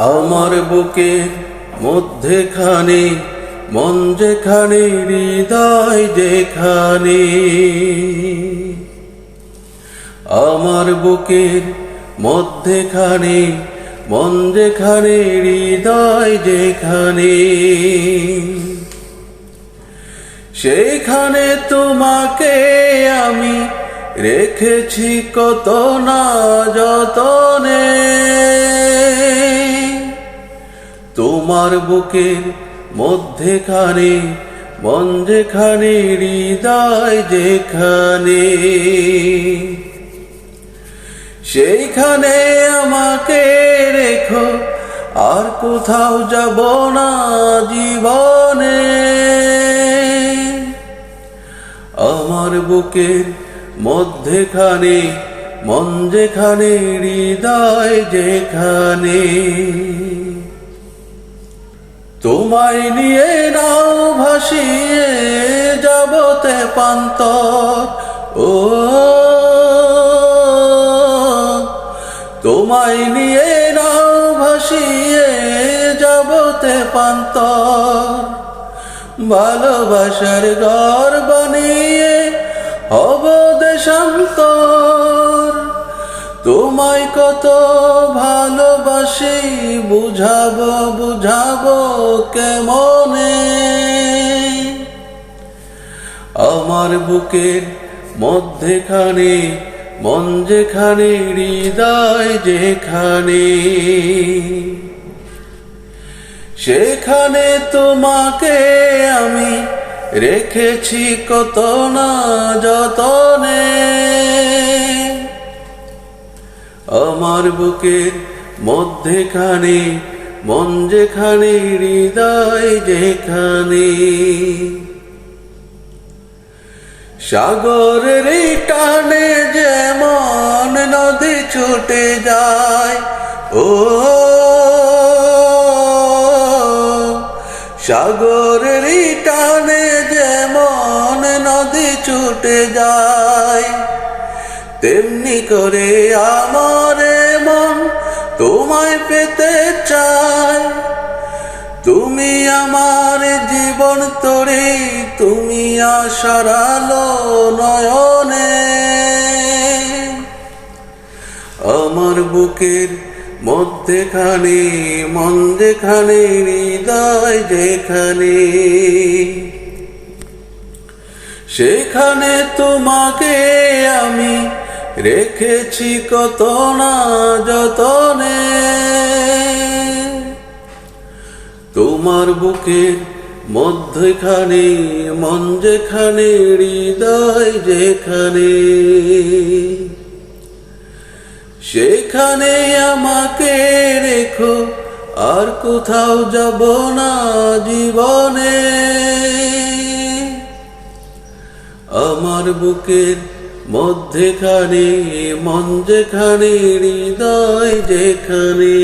আমার বুকের মধ্যেখানে, মন যেখানে, হৃদয় যেখানে। আমার বুকের মধ্যে মধ্যেখানে, মন যেখানে, হৃদয় যেখানে। সেইখানে তোমাকে আমি রেখেছি কত না যতনে। তোমার বুকের মধ্যেখানে মন যেখানে হৃদয় যেখানে। সেইখানে আমাকে রেখো, আর কোথাও যাব না জীবনে। আমার বুকের মধ্যেখানে মন যেখানে হৃদয় যেখানে। তোমায় নিয়ে নাও ভাসিয়ে যাবতে পান্ত ও, তোমায় নিয়ে নাও ভাসিয়ে যাবতে পান্ত ভালোবাসার ঘর বানিয়ে হব দেশান্তর। তোমায় কত ভালোবাসি বুঝাব, বুঝাবো কেমনে? আমার বুকের মধ্যেখানে, মন যেখানে, হৃদয় যেখানে, সেখানে তোমাকে আমি রেখেছি কত না যতনে। আমার বুকের মধ্যেখানে, মন যেখানে, হৃদয় যেখানে। সাগরের টানে যেমন নদী ছুটে যায়, ও সাগরের টানে যেমন নদী ছুটে যায়, তেমনি করে আমার তোমায় পেতে চায় তুমি আমার জীবন তরে, তুমি আশার আলো নয়নে। আমার বুকের মধ্যেখানে মন যেখানে হৃদয় যেখানে, সেখানে তোমাকে আমি রেখেছি কত না যতনে তোমার বুকের মধ্যখানে, মন যেখানে, হৃদয় যেখানে। সেখানে আমাকে রেখো, আর কোথাও যাব না জীবনে। আমার বুকের মধ্যেখানে, মন যেখানে, হৃদয় যেখানে।